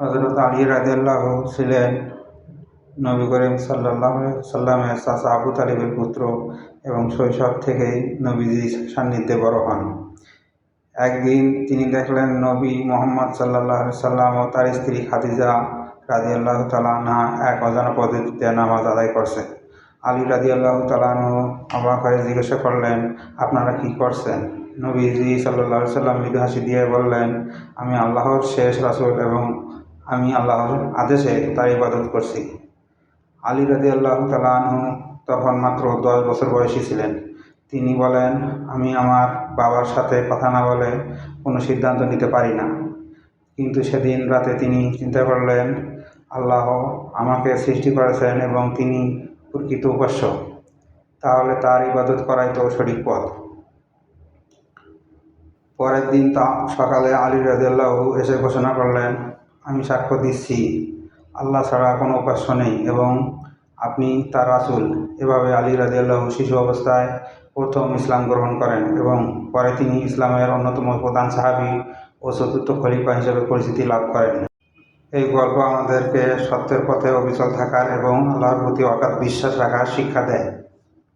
হজরত আলী রাদিয়াল্লাহ ছিলেন নবী করিম সাল্লাহ সাল্লামের চাচা আবু তালিবের পুত্র এবং শৈশব থেকেই নবীজি সান্নিধ্যে বড় হন। একদিন তিনি দেখলেন নবী মোহাম্মদ সাল্লাহ সাল্লাম ও তার স্ত্রী খাদিজা রাদিয়াল্লাহ তালাহা এক অজানা পদ্ধতিতে নামাজ আদায় করছে। আলী রাদিয়াল্লাহ তালাহ অবাক হয়ে জিজ্ঞাসা করলেন, আপনারা কি করছেন? নবীজি সাল্লাহ সাল্লাম মৃদু হাসি দিয়ে বললেন, আমি আল্লাহর শেষ রাসুল এবং আমি আল্লাহর আদেশে তার ইবাদত করছি। আলী রাজি আল্লাহ তালাহু তখন মাত্র দশ বছর বয়সী ছিলেন। তিনি বলেন, আমি আমার বাবার সাথে কথা না বলে কোনো সিদ্ধান্ত নিতে পারি না। কিন্তু সেদিন রাতে তিনি চিন্তা করলেন, আল্লাহ আমাকে সৃষ্টি করেছেন এবং তিনি প্রকৃত উপাস্য। তাহলে তার ইবাদত করাই তো সঠিক পথ। পরের দিন তা, সকালে আলী রাজিয়াল্লাহ এসে ঘোষণা করলেন আমি সাক্ষ্য দিচ্ছি, আল্লাহ ছাড়া কোনো উপাস্য নেই এবং আপনি তার রাসুল। এভাবে আলী রাজিয়াল্লাহ শিশু অবস্থায় প্রথম ইসলাম গ্রহণ করেন এবং পরে তিনি ইসলামের অন্যতম প্রধান সাহাবি ও চতুর্থ খলিফা হিসেবে পরিচিতি লাভ করেন। এই গল্প আমাদেরকে সত্যের পথে অবিচল থাকার এবং আল্লাহর প্রতি অগাধ বিশ্বাস রাখার শিক্ষা দেয়।